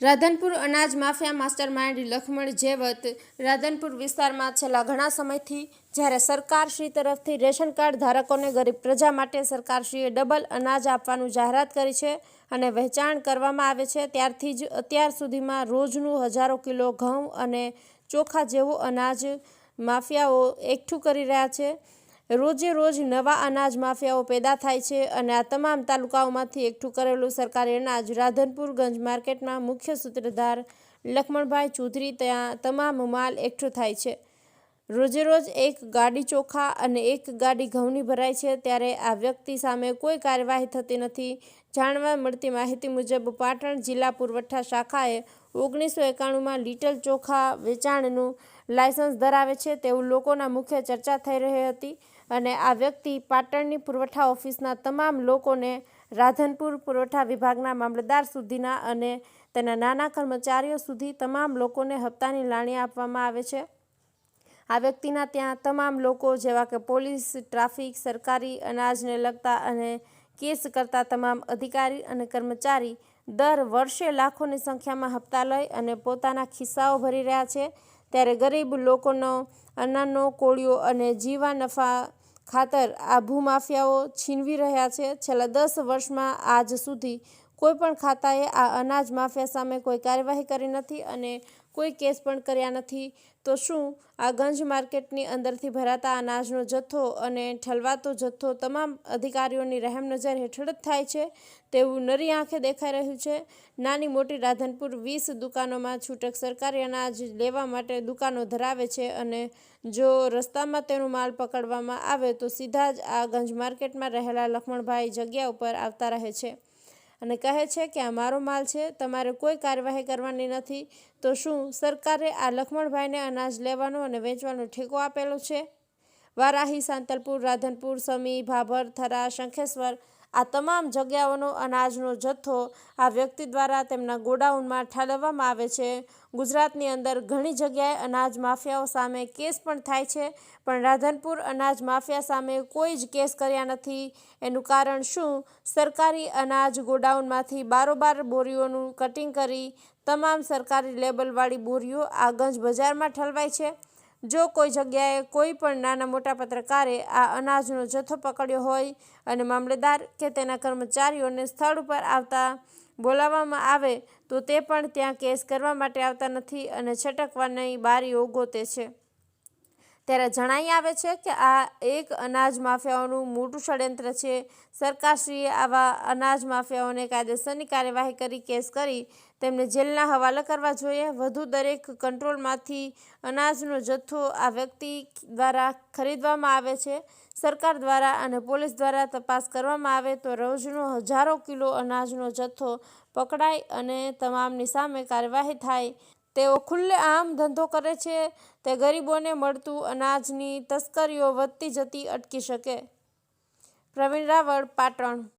રાધનપુર અનાજ mafia mastermind Lakhman Jevat Radhanpur વિસ્તારમાં છેલ્લા ઘણા સમયથી જ્યારે સરકારશ્રી તરફથી રેશન કાર્ડ ધારકોને ગરીબ પ્રજા માટે સરકારશ્રીએ ડબલ અનાજ આપવાનું જાહેરાત કરી છે અને વહેંચાણ કરવામાં આવે છે, ત્યારથી જ અત્યાર સુધીમાં રોજનું હજારો કિલો ઘઉં અને ચોખા જેવું અનાજ માફિયાઓ એકઠું કરી રહ્યા છે. રોજે રોજ નવા અનાજ માફિયાઓ પેદા થાય છે અને આ તમામ તાલુકાઓમાંથી એકઠું કરેલું સરકારી અનાજ રાધનપુર ગંજ માર્કેટમાં મુખ્ય સૂત્રધાર લખમણભાઈ ચૌધરી ત્યાં તમામ માલ એકઠો થાય છે. રોજે રોજ એક ગાડી ચોખા અને એક ગાડી ઘઉંની ભરાય છે ત્યારે આ વ્યક્તિ સામે કોઈ કાર્યવાહી થતી નથી. જાણવા મળતી માહિતી મુજબ પાટણ જિલ્લા પુરવઠા શાખાએ ઓગણીસો એકાણુંમાં લિટલ ચોખા વેચાણનું લાયસન્સ ધરાવે છે તેવું લોકોના મુખ્ય ચર્ચા થઈ રહી હતી. અને આ વ્યક્તિ પાટણની પુરવઠા ઓફિસના તમામ લોકોને રાધનપુર પુરવઠા વિભાગના મામલતદાર સુધીના અને તેના નાના કર્મચારીઓ સુધી તમામ લોકોને હપ્તાની લાણી આપવામાં આવે છે. આ વ્યક્તિના ત્યાં તમામ લોકો જેવા કે પોલીસ, ટ્રાફિક, સરકારી અનાજને લગતા અને કેસ કરતા તમામ અધિકારી અને કર્મચારી દર વર્ષે લાખોની સંખ્યામાં હપ્તા લઈ અને પોતાના ખિસ્સાઓ ભરી રહ્યા છે. ત્યારે ગરીબ લોકોનો અન્નનો કોળિયો અને જીવા નફા ખાતર આ ભૂમાફિયાઓ છીનવી રહ્યા છે. છેલ્લા દસ વર્ષમાં આજ સુધી કોઈ પણ ખાતાએ આ અનાજ માફિયા સામે કોઈ કાર્યવાહી કરી નથી અને કોઈ કેસ પણ કર્યા નથી. તો શું? આ ગંજ માર્કેટની અંદરથી ભરાતા અનાજનો જથ્થો અને ઠલવાતો જથ્થો તમામ અધિકારીઓની રહેમ નજર હેઠળ જ થાય છે તેવું નરી આંખે દેખાઈ રહ્યું છે. નાની મોટી રાધનપુર વીસ દુકાનોમાં છૂટક સરકારી અનાજ લેવા માટે દુકાનો ધરાવે છે અને જો રસ્તામાં તેનું માલ પકડવામાં આવે તો સીધા જ આ ગંજ માર્કેટમાં રહેલા લખમણભાઈ જગ્યા ઉપર આવતા રહે છે. અને કહે છે કે, આ મારો માલ છે, તમારે કોઈ કાર્યવાહી કરવાની નથી, તો શું સરકારે આ લખમણભાઈને અનાજ લેવાનો અને વેચવાનો ઠેકો આપેલો છે? વારાહી, સાંતલપુર, રાધનપુર, સમી, ભાભર, થરા, શંખેશ્વર આ તમામ જગ્યાઓનો અનાજનો જથ્થો આ વ્યક્તિ દ્વારા તેમના ગોડાઉનમાં ઠાલવવામાં આવે છે. ગુજરાતની અંદર ઘણી જગ્યાએ અનાજ માફિયાઓ સામે કેસ પણ થાય છે, પણ રાધનપુર અનાજ માફિયા સામે કોઈ જ કેસ કર્યા નથી. એનું કારણ શું? સરકારી અનાજ ગોડાઉનમાંથી બારોબાર બોરીઓનું કટિંગ કરી તમામ સરકારી લેબલવાળી બોરીઓ આ ગંજ બજારમાં ઠલવાય છે. જો કોઈ જગ્યાએ કોઈ પણ નાના મોટા પત્રકારે આ અનાજનો જથ્થો પકડ્યો હોય અને મામલેદાર કે તેના કર્મચારીઓને સ્થળ ઉપર આવતા બોલાવવામાં આવે, તો તે પણ ત્યાં કેસ કરવા માટે આવતા નથી અને છટકવાની બારીઓ ગોતે છે. ત્યારે જણાઈ આવે છે કે આ એક અનાજ માફિયાઓનું મોટું ષડયંત્ર છે. સરકારશ્રીએ આવા અનાજ માફિયાઓને કાયદેસરની કાર્યવાહી કરી, કેસ કરી, તેમને જેલના હવાલે કરવા જોઈએ. વધુ દરેક કંટ્રોલમાંથી અનાજનો જથ્થો આ વ્યક્તિ દ્વારા ખરીદવામાં આવે છે. સરકાર દ્વારા અને પોલીસ દ્વારા તપાસ કરવામાં આવે તો રોજનો હજારો કિલો અનાજનો જથ્થો પકડાય અને તમામની સામે કાર્યવાહી થાય. તેઓ ખુલ્લે આમ ધંધો કરે છે, તે ગરીબોને મળતું અનાજની તસ્કરીઓ વધતી જતી અટકી શકે. પ્રવીણ રાવળ, પાટણ.